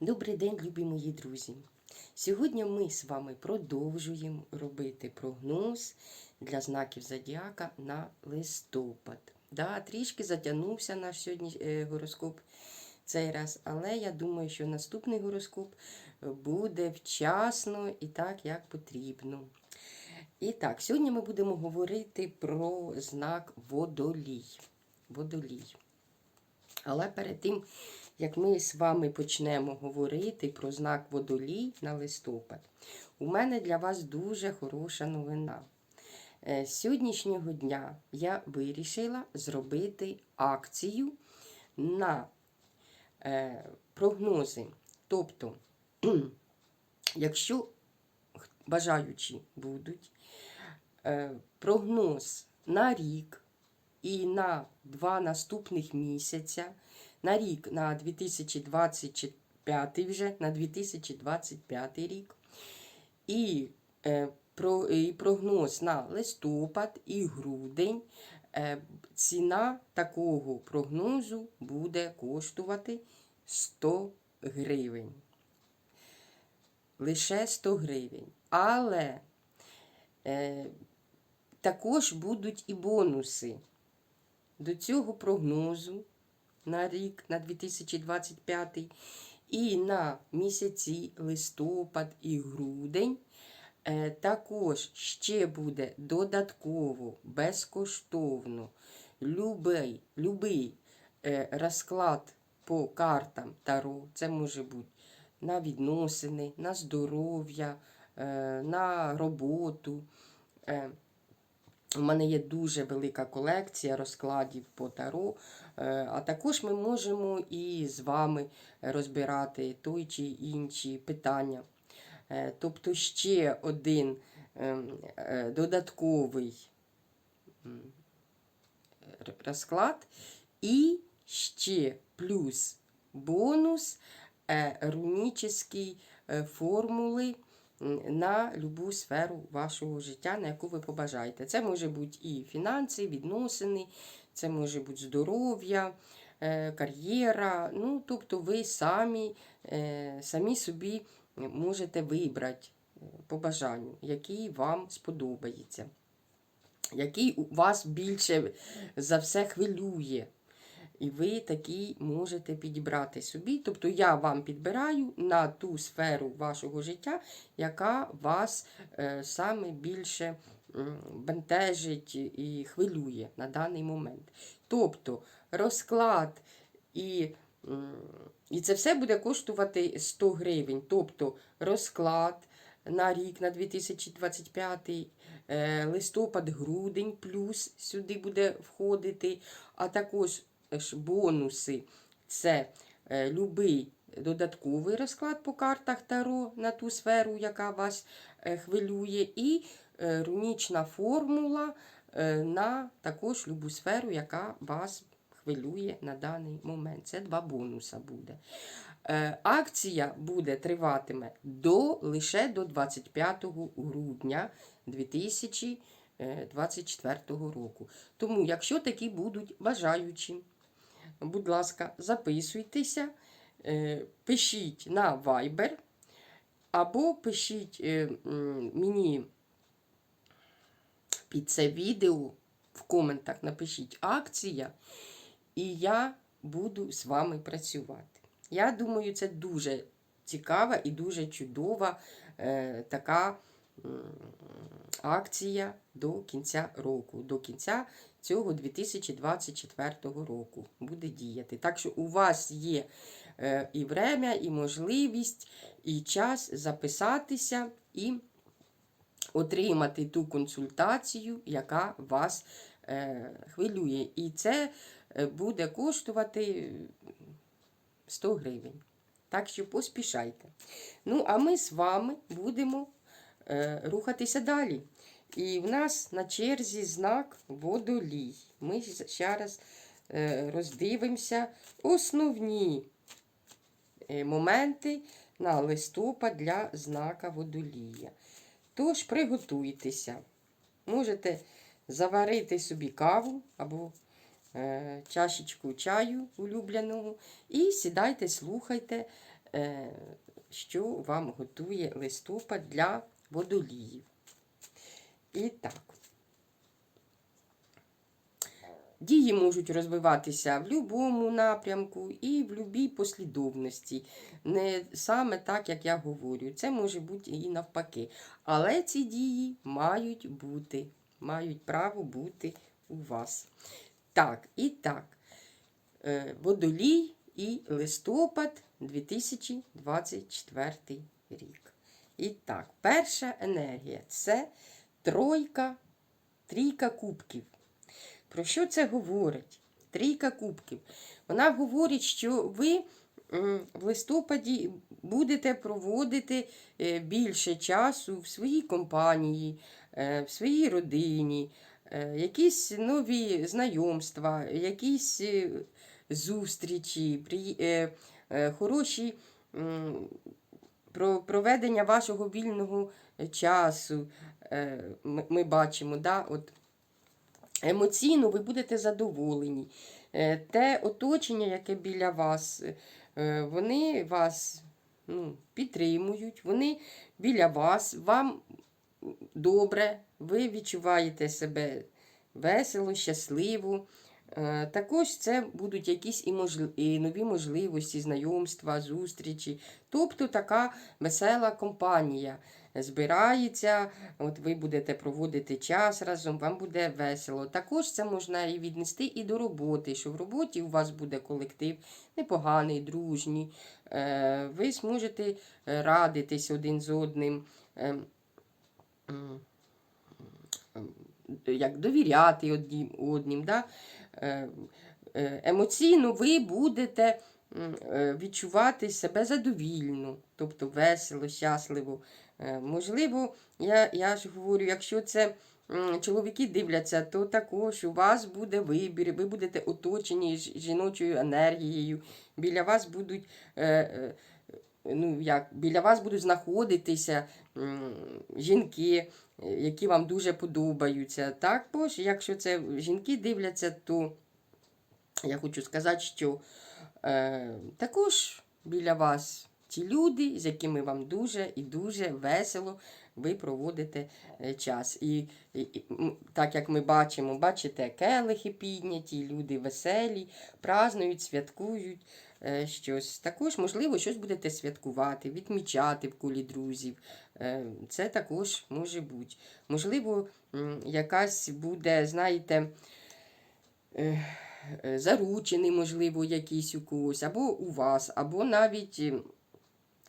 Добрий день, любі мої друзі! Сьогодні ми з вами продовжуємо робити прогноз для знаків зодіака на листопад. Да, трішки затягнувся наш сьогодні е, гороскоп цей раз, але я думаю, що наступний гороскоп буде вчасно і так, як потрібно. І так, сьогодні ми будемо говорити про знак водолій. Водолій. Але перед тим, як ми з вами почнемо говорити про знак водолій на листопад, у мене для вас дуже хороша новина. Е, З сьогоднішнього дня я вирішила зробити акцію на е, прогнози. Тобто, якщо бажаючі будуть, е, прогноз на рік і на два наступних місяця, на рік на 2025 вже, на 2025 рік, і, е, про, і прогноз на листопад і грудень, е, ціна такого прогнозу буде коштувати 100 гривень. Лише 100 гривень. Але е, також будуть і бонуси до цього прогнозу на рік, на 2025 і на місяці листопад і грудень. Е, Також ще буде додатково, безкоштовно любий, любий е, розклад по картам Таро. Це може бути на відносини, на здоров'я, е, на роботу. У мене є дуже велика колекція розкладів по таро, а також ми можемо і з вами розбирати той чи інші питання. Е, Тобто ще один ем, е, додатковий розклад і ще плюс бонус е, рунічні е, формули на любу сферу вашого життя, на яку ви побажаєте. Це може бути і фінанси, відносини, це може бути здоров'я, е, кар'єра. Ну, тобто ви самі, е, самі собі можете вибрати е, по бажанню, який вам сподобається, який у вас більше за все хвилює. І ви такий можете підібрати собі. Тобто я вам підбираю на ту сферу вашого життя, яка вас саме більше бентежить і хвилює на даний момент. Тобто розклад і, і це все буде коштувати 100 гривень. Тобто розклад на рік, на 2025 е, листопад, грудень, плюс сюди буде входити, а також ж бонуси це е, любий додатковий розклад по картах Таро на ту сферу, яка вас е, хвилює, і е, рунічна формула е, на також любу сферу, яка вас хвилює на даний момент. Це два бонуса буде. Е, Акція буде триватиме до лише до 25 грудня 2024 року. Тому, якщо такі будуть бажаючі, будь ласка, записуйтеся, е, пишіть на Viber, або пишіть е, мені під це відео в коментах напишіть акція, і я буду з вами працювати. Я думаю, це дуже цікава і дуже чудова е, така акція до кінця року, до кінця цього 2024 року буде діяти. Так що у вас є е, і время, і можливість, і час записатися і отримати ту консультацію, яка вас е, хвилює. І це е, буде коштувати 100 гривень. Так що поспішайте. Ну, а ми з вами будемо е, рухатися далі. І в нас на черзі знак водолій. Ми ще раз роздивимося основні моменти на листопад для знака водолія. Тож приготуйтеся. Можете заварити собі каву або е, чашечку чаю улюбленого і сідайте, слухайте е, що вам готує листопад для водоліїв. І так. Дії можуть розвиватися в будь-якому напрямку і в будь-якій послідовності. Не саме так, як я говорю. Це може бути і навпаки. Але ці дії мають бути, мають право бути у вас. Так, і так. Е, Водолій і листопад 2024 рік. І так, перша енергія це тройка, трійка кубків. Про що це говорить? Трійка кубків. Вона говорить, що ви в листопаді будете проводити е, більше часу в своїй компанії, е, в своїй родині, е, якісь нові знайомства, якісь зустрічі, хороші проведення вашого вільного часу. Ми бачимо, да, от емоційно ви будете задоволені. Е, Те оточення, яке біля вас, е, вони вас ну, підтримують, вони біля вас, вам добре, ви відчуваєте себе весело, щасливо. Е, Також це будуть якісь і, можли... і нові можливості, знайомства, зустрічі. Тобто така весела компанія збирається, от ви будете проводити час разом, вам буде весело. Також це можна і віднести і до роботи, що в роботі у вас буде колектив непоганий, дружній. Е, Ви зможете радитись один з одним. е, м, м, Як довіряти однім одним. Да? Е, е, Емоційно ви будете е, відчувати себе задовільно, тобто весело, щасливо. Можливо, я, я ж говорю, якщо це чоловіки дивляться, то також у вас буде вибір, ви будете оточені жіночою енергією, біля вас будуть. Ну, як, біля вас будуть знаходитися жінки, які вам дуже подобаються. Також, якщо це жінки дивляться, то я хочу сказати, що е, також біля вас ті люди, з якими вам дуже і дуже весело ви проводите е, час. І, і, і так як ми бачимо, бачите, келихи підняті, люди веселі, празнують, святкують щось. Також, можливо, щось будете святкувати, відмічати в колі друзів. Е, Це також може бути. Можливо, якась буде, знаєте, е, е, заручений, можливо, якийсь у когось, або у вас, або навіть е,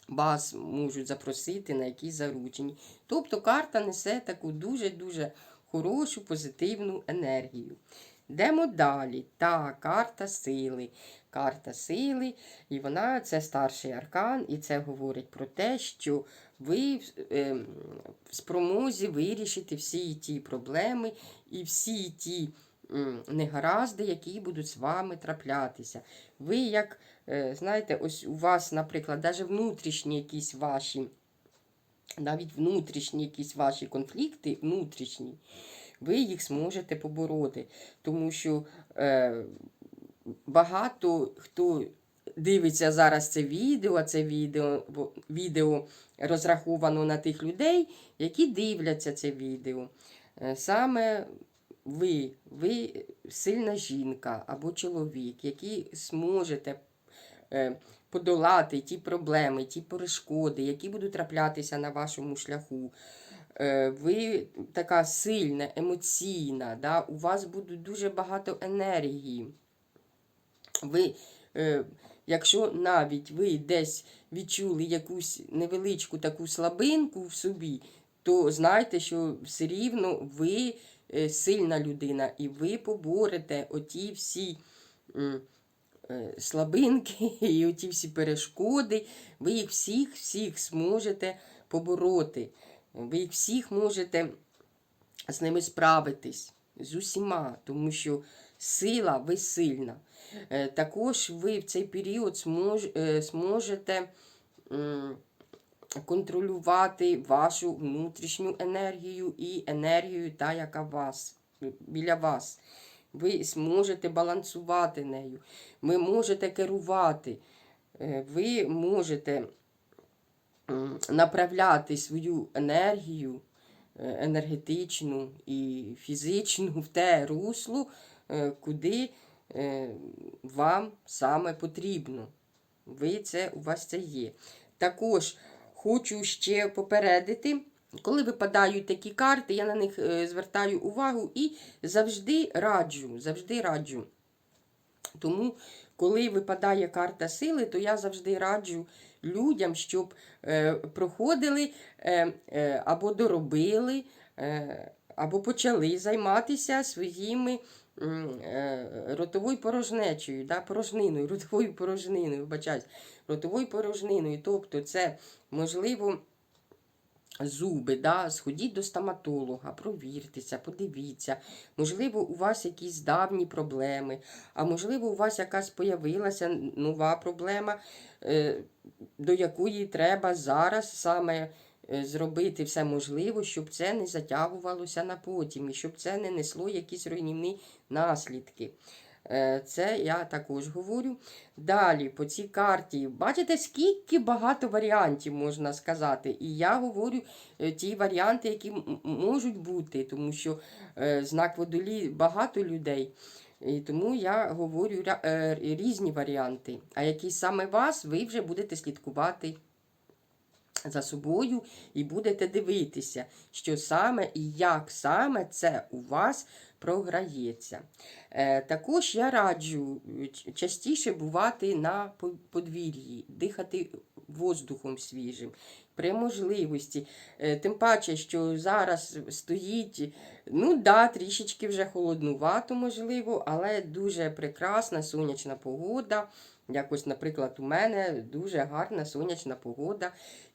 вас можуть запросити на якісь заручені. Тобто карта несе таку дуже-дуже хорошу, позитивну енергію. Йдемо далі. Так, карта сили. Карта сили, і вона це старший аркан, і це говорить про те, що ви е, в спромозі вирішити всі ті проблеми і всі ті м, негаразди, які будуть з вами траплятися. Ви, як, е, знаєте, ось у вас, наприклад, навіть внутрішні якісь ваші, навіть внутрішні якісь ваші конфлікти, внутрішні, ви їх зможете побороти. Тому що е, багато хто дивиться зараз це відео, це відео, відео розраховано на тих людей, які дивляться це відео. Е, Саме ви, ви сильна жінка або чоловік, які зможете е, подолати ті проблеми, ті перешкоди, які будуть траплятися на вашому шляху. Е, Ви така сильна, емоційна, да? у вас буде дуже багато енергії. Ви, е, якщо навіть ви десь відчули якусь невеличку таку слабинку в собі, то знайте, що все рівно ви е, сильна людина, і ви поборете оті всі е, слабинки і оті всі перешкоди, ви їх всіх всіх зможете побороти. Ви всіх можете з ними справитись з усіма, тому що сила, ви сильна. Е, Також ви в цей період змож, е, зможете контролювати вашу внутрішню енергію і енергію, та, яка вас, біля вас. Ви зможете балансувати нею. Ви можете керувати. е, ви можете направляти свою енергію е, енергетичну і фізичну в те русло, е, куди е, вам саме потрібно. Ви це, у вас це є. Також хочу ще попередити, коли випадають такі карти, я на них звертаю увагу і завжди раджу, завжди раджу. Тому, коли випадає карта сили, то я завжди раджу людям, щоб е, проходили е, е, або доробили, або почали займатися своїми ротовою порожнечею, да, порожниною, ротовою порожниною, вибачаюсь, ротовою порожниною. Тобто, це можливо. Зуби, да, сходіть до стоматолога, провіртеся, подивіться. Можливо, у вас якісь давні проблеми, а можливо, у вас якась появилася нова проблема, е, до якої треба зараз саме е, зробити все можливе, щоб це не затягувалося на потім, і щоб це не несло якісь руйнівні наслідки. Е, Це я також говорю. Далі, по цій карті, бачите, скільки багато варіантів можна сказати. І я говорю е, ті варіанти, які можуть бути, тому що е, знак водолі багато людей. І тому я говорю різні варіанти. А який саме вас, ви вже будете слідкувати за собою і будете дивитися, що саме і як саме це у вас програється. Е, також я раджу е, частіше бувати на подвір'ї, дихати воздухом свіжим. При можливості, Е, тим паче, що зараз стоїть, ну да, трішечки вже холоднувато, можливо, але дуже прекрасна сонячна погода. Якось, наприклад, у мене дуже гарна сонячна погода.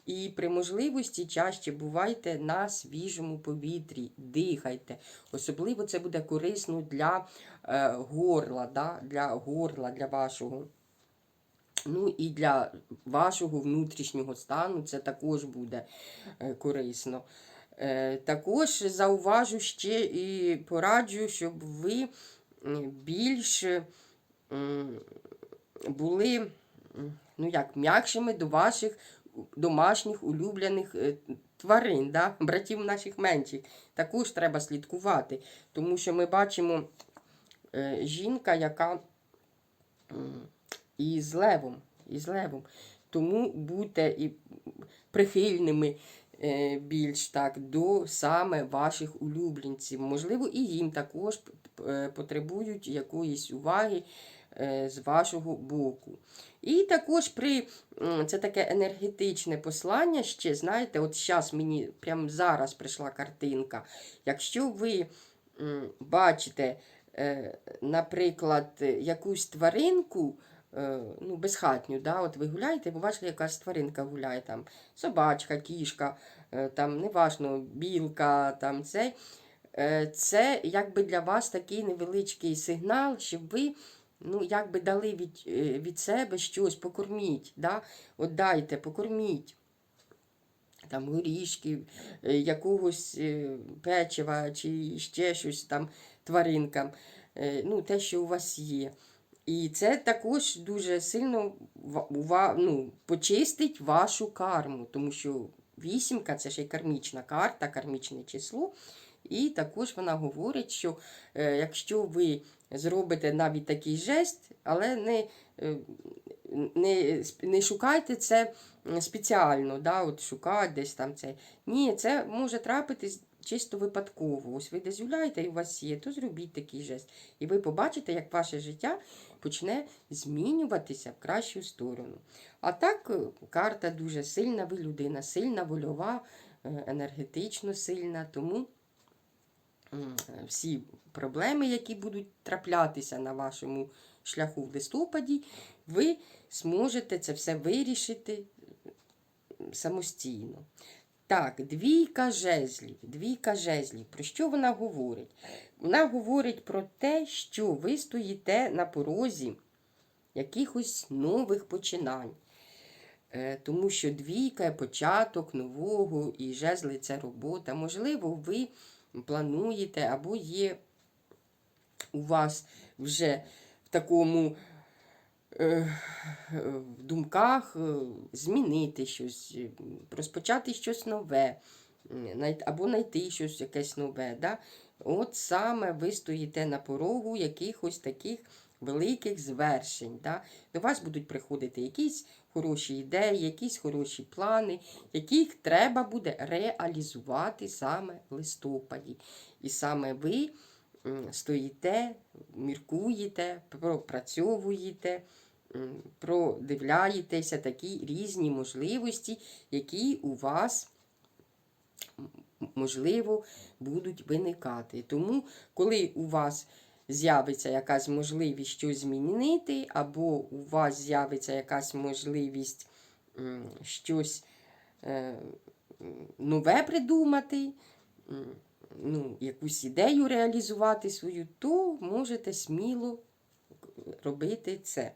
І при можливості чаще бувайте на свіжому повітрі, дихайте. Особливо це буде корисно для е, горла, да? для горла, для вашого. Ну і для вашого внутрішнього стану це також буде е, корисно. Е, також зауважу ще і пораджу, щоб ви більш були ну як, м'якшими до ваших домашніх улюблених е, тварин, да? братів наших менших. Також треба слідкувати, тому що ми бачимо е, жінка, яка м, і з левом, і з левом. Тому будьте і прихильними е, більш так до саме ваших улюбленців. Можливо, і їм також потребують якоїсь уваги з вашого боку. І також при це таке енергетичне послання ще, знаєте, от зараз мені прямо зараз прийшла картинка. Якщо ви бачите, е, наприклад, якусь тваринку, е, ну, безхатню, да, от ви гуляєте, ви бачите, якась тваринка гуляє, там собачка, кішка, е, там, неважно, білка, там цей. Е, Це якби для вас такий невеличкий сигнал, щоб ви ну, якби дали від, е, від себе щось, покорміть. Да? От дайте, покорміть. Там горішків, е, якогось е, печива чи ще щось там тваринкам, ну, те, що у вас є. І це також дуже сильно ну, почистить вашу карму, тому що вісімка це ще й кармічна карта, кармічне число. І також вона говорить, що якщо ви зробите навіть такий жест, але не, е, не, не шукайте це спеціально, да, от шукати десь там це. Ні, це може трапитись чисто випадково. Ось ви десь гуляєте і у вас є, то зробіть такий жест. І ви побачите, як ваше життя почне змінюватися в кращу сторону. А так, е, карта дуже сильна, ви людина сильна, вольова, е, енергетично сильна, тому всі проблеми, які будуть траплятися на вашому шляху в листопаді, ви зможете це все вирішити самостійно. Так, двійка жезлів. Двійка жезлів. Про що вона говорить? Вона говорить про те, що ви стоїте на порозі якихось нових починань. Е, Тому що двійка початок нового і жезли це робота. Можливо, ви плануєте або є у вас вже в такому е, в думках е, змінити щось, розпочати щось нове, або знайти щось якесь нове. Да? От саме ви стоїте на порогу якихось таких великих звершень. Да? До вас будуть приходити якісь хороші ідеї, якісь хороші плани, яких треба буде реалізувати саме в листопаді. І саме ви стоїте, міркуєте, пропрацьовуєте, продивляєтеся такі різні можливості, які у вас можливо будуть виникати. Тому, коли у вас з'явиться якась можливість щось змінити, або у вас з'явиться якась можливість щось е, нове придумати, ну, якусь ідею реалізувати свою, то можете сміло робити це.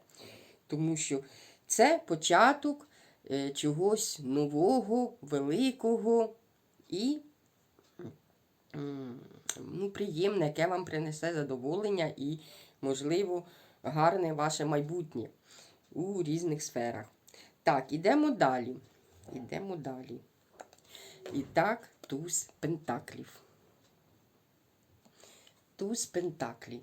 Тому що це початок е, чогось нового, великого і ну, приємне, яке вам принесе задоволення і, можливо, гарне ваше майбутнє у різних сферах. Так, ідемо далі. Ідемо далі. І так, туз пентаклів. Туз пентаклів.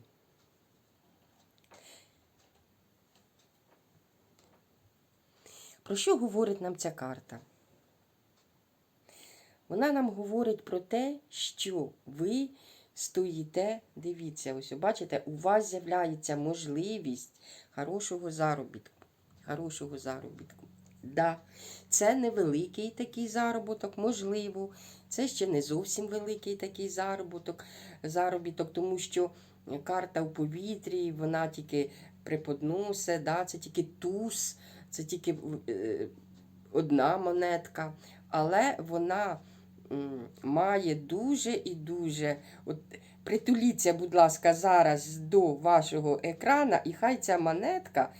Про що говорить нам ця карта? Вона нам говорить про те, що ви стоїте, дивіться, ось бачите, у вас з'являється можливість хорошого заробітку. Хорошого заробітку. Да, це невеликий такий заробіток, можливо. Це ще не зовсім великий такий заробіток, заробіток, тому що карта в повітрі, вона тільки преподносить, да, це тільки туз, це тільки е, одна монетка, але вона має дуже і дуже. От, притуліться, будь ласка, зараз до вашого екрана, і хай ця монетка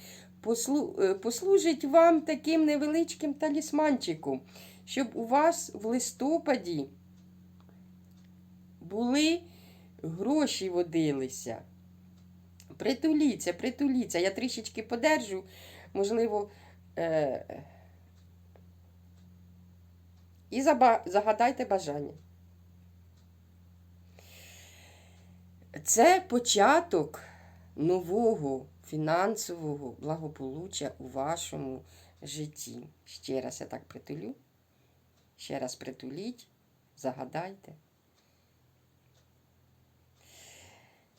е, послужить вам таким невеличким талісманчиком, щоб у вас в листопаді були гроші водилися. Притуліться, притуліться. Я трішечки подержу, можливо. Е- і загадайте бажання. Це початок нового фінансового благополуччя у вашому житті. Ще раз я так притулю. Ще раз притуліть, загадайте.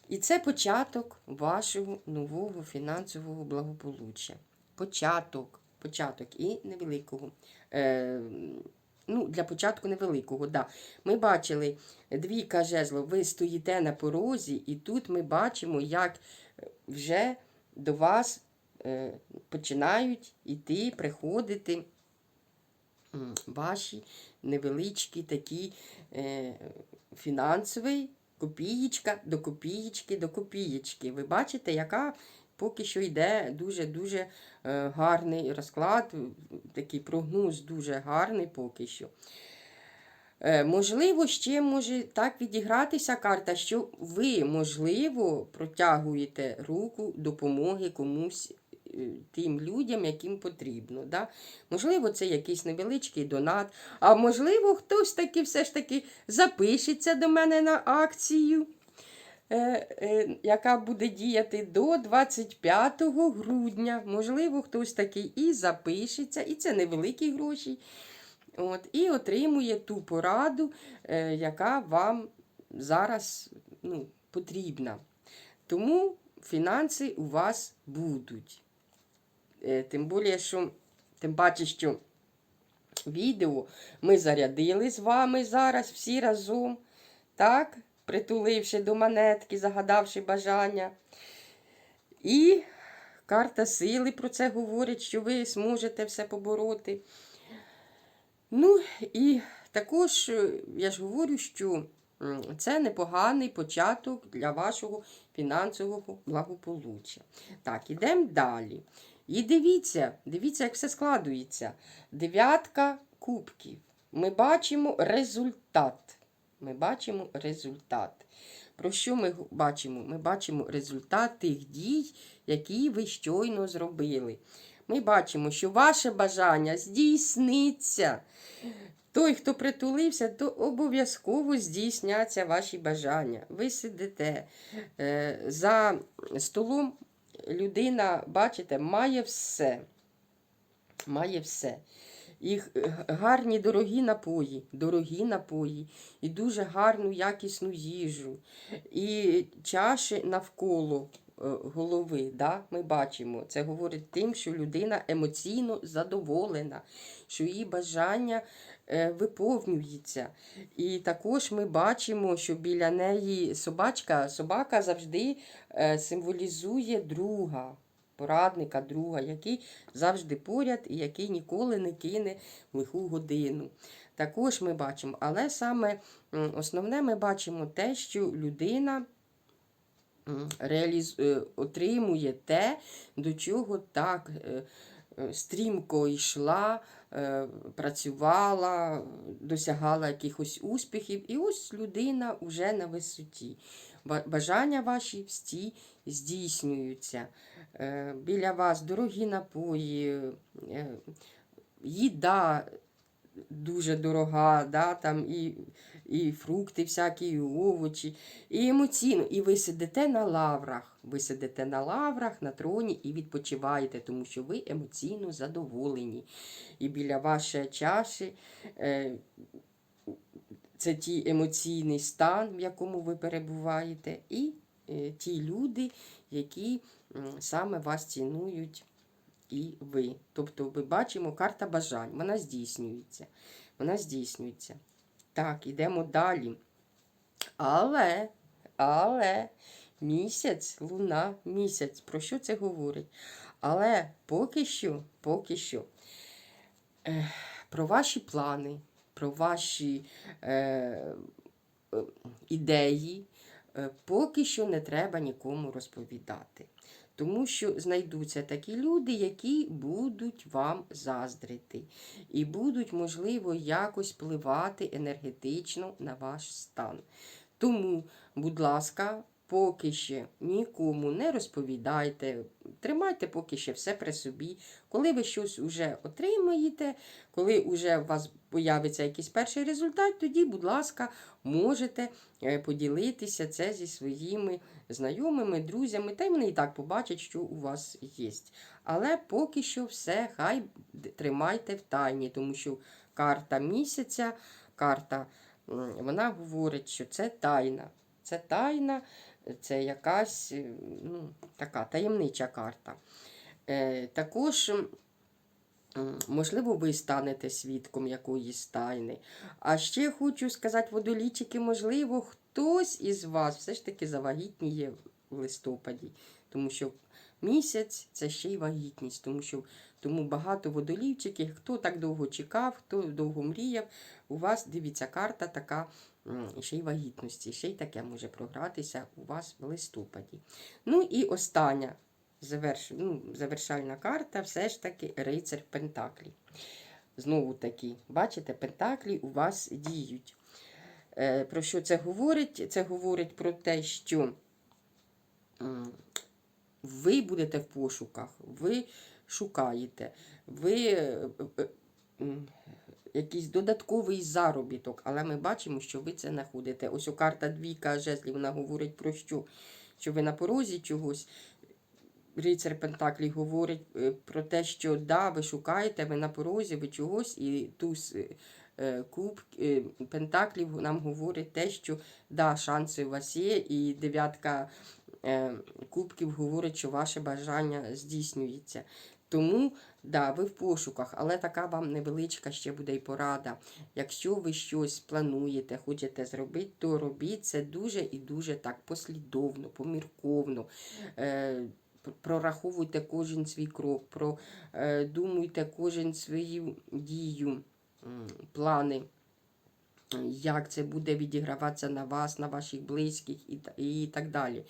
І це початок вашого нового фінансового благополуччя. Початок, початок і невеликого. Е, для початку невеликого, да. Ми бачили двійка жезлов, ви стоїте на порозі, і тут ми бачимо, як вже до вас е, починають іти, приходити ваші невеличкі такі е, фінансові копієчка до копієчки до копієчки. Ви бачите, яка поки що йде дуже-дуже е, гарний розклад, такий прогноз дуже гарний поки що. Е, Можливо, ще може так відігратися карта, що ви, можливо, протягуєте руку допомоги комусь е, тим людям, яким потрібно. Да? Можливо, це якийсь невеличкий донат, а можливо, хтось таки все ж таки запишеться до мене на акцію. Е, е, Яка буде діяти до 25 грудня. Можливо, хтось такий і запишеться, і це невеликі гроші. От, і отримує ту пораду, е, яка вам зараз ну, потрібна. Тому фінанси у вас будуть. Тим більше, що, тим паче, що відео ми зарядили з вами зараз всі разом, так, притуливши до монетки, загадавши бажання. І карта сили про це говорить, що ви зможете все побороти. Ну і також я ж говорю, що це непоганий початок для вашого фінансового благополуччя. Так, ідемо далі. І дивіться, дивіться, як все складується. Дев'ятка кубків. Ми бачимо результат. Ми бачимо результат. Про що ми бачимо? Ми бачимо результат тих дій, які ви щойно зробили. Ми бачимо, що ваше бажання здійсниться. Той, хто притулився, то обов'язково здійсняться ваші бажання. Ви сидите е, за столом, людина, бачите, має все. Має все. І гарні дорогі напої, дорогі напої, і дуже гарну якісну їжу, і чаші навколо е, голови. Да? Ми бачимо. Це говорить тим, що людина емоційно задоволена, що її бажання е, виповнюється. І також ми бачимо, що біля неї собачка, собака завжди е, символізує друга. Порадника, друга, який завжди поряд і який ніколи не кине лиху годину. Також ми бачимо, але саме основне ми бачимо те, що людина реаліз... е, отримує те, до чого так е, е, стрімко йшла, працювала, досягала якихось успіхів. І ось людина вже на висоті. Ба- Бажання ваші всі здійснюються. Е, Біля вас дорогі напої, е, їда дуже дорога, да, там і, і фрукти всякі, і овочі, і емоційно. І ви сидите на лаврах. Ви сидите на лаврах, на троні і відпочиваєте, тому що ви емоційно задоволені. І біля вашої чаші е, це ті емоційний стан, в якому ви перебуваєте, і е, ті люди, які саме вас цінують і ви. Тобто, ми бачимо карта бажань, вона здійснюється. Вона здійснюється. Так, ідемо далі. Але, але місяць, луна, місяць. Про що це говорить? Але поки що, поки що, про ваші плани, про ваші е, е, ідеї, е, поки що не треба нікому розповідати. Тому що знайдуться такі люди, які будуть вам заздрити, і будуть, можливо, якось впливати енергетично на ваш стан. Тому, будь ласка, поки ще нікому не розповідайте, тримайте поки ще все при собі. Коли ви щось вже отримаєте, коли вже у вас появиться якийсь перший результат, тоді, будь ласка, можете е, поділитися це зі своїми знайомими, друзями, та й вони і так побачать, що у вас є. Але поки що все хай тримайте в тайні, тому що карта місяця, карта, вона говорить, що це тайна. Це тайна, це якась е, ну, така таємнича карта. Е, також. Можливо, ви станете свідком якоїсь тайни. А ще хочу сказати, водолічики, можливо, хтось із вас все ж таки завагітніє в листопаді. Тому що місяць це ще й вагітність, тому що тому багато водолівчиків, хто так довго чекав, хто довго мріяв, у вас дивіться карта така ще й вагітності, ще й таке може програтися у вас в листопаді. Ну і остання заверш... ну, завершальна карта все ж таки рицар Пентаклі. Знову таки, бачите, Пентаклі у вас діють. Е, про що це говорить? Це говорить про те, що ви будете в пошуках, ви шукаєте, ви е, е, якийсь додатковий заробіток, але ми бачимо, що ви це знаходите. Ось у карта двійка жезлів, вона говорить про що? Що ви на порозі чогось. Рицар Пентаклі говорить е, про те, що да, ви шукаєте, ви на порозі, ви чогось, і туз е, е, куб Пентаклів нам говорить те, що да, шанси у вас є, і дев'ятка кубків говорить, що ваше бажання здійснюється. Тому, да, ви в пошуках, але така вам невеличка ще буде й порада. Якщо ви щось плануєте, хочете зробити, то робіть це дуже і дуже так послідовно, помірковно. Е, Прораховуйте кожен свій крок, продумуйте кожен свою дію, плани, як це буде відіграватися на вас, на ваших близьких і, так далі.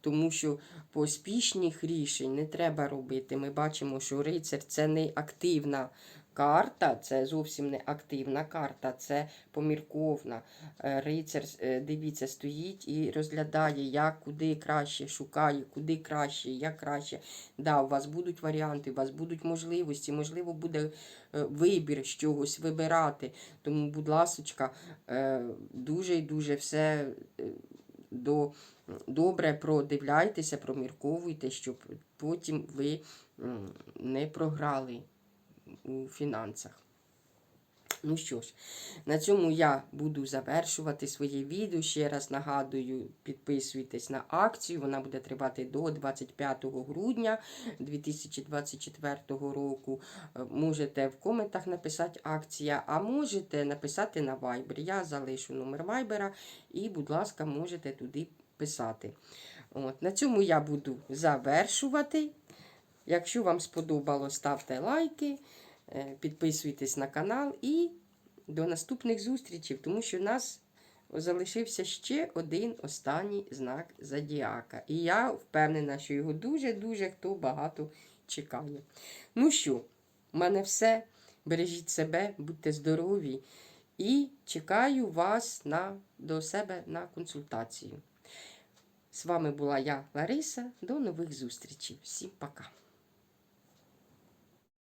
Тому що поспішних рішень не треба робити. Ми бачимо, що рицар це не активна карта це зовсім не активна карта, це помірковна. Е, Рицар, е, дивіться, стоїть і розглядає, як куди краще, шукає, куди краще, як краще. Да, у вас будуть варіанти, у вас будуть можливості, можливо, буде е, вибір з чогось вибирати. Тому, будь ласочка, е, дуже і дуже все до, добре продивляйтеся, промірковуйте, щоб потім ви не програли у фінансах. Ну що ж, на цьому я буду завершувати своє відео. Ще раз нагадую, підписуйтесь на акцію. Вона буде тривати до 25 грудня 2024 року. Е, Можете в коментах написати акція, а можете написати на Viber. Я залишу номер Viber і, будь ласка, можете туди писати. От, на цьому я буду завершувати. Якщо вам сподобалось, ставте лайки, підписуйтесь на канал і до наступних зустрічей, тому що у нас залишився ще один останній знак Зодіака. І я впевнена, що його дуже-дуже хто багато чекає. Ну що, в мене все. Бережіть себе, будьте здорові і чекаю вас на, до себе на консультацію. З вами була я, Лариса. До нових зустрічей. Всім пока.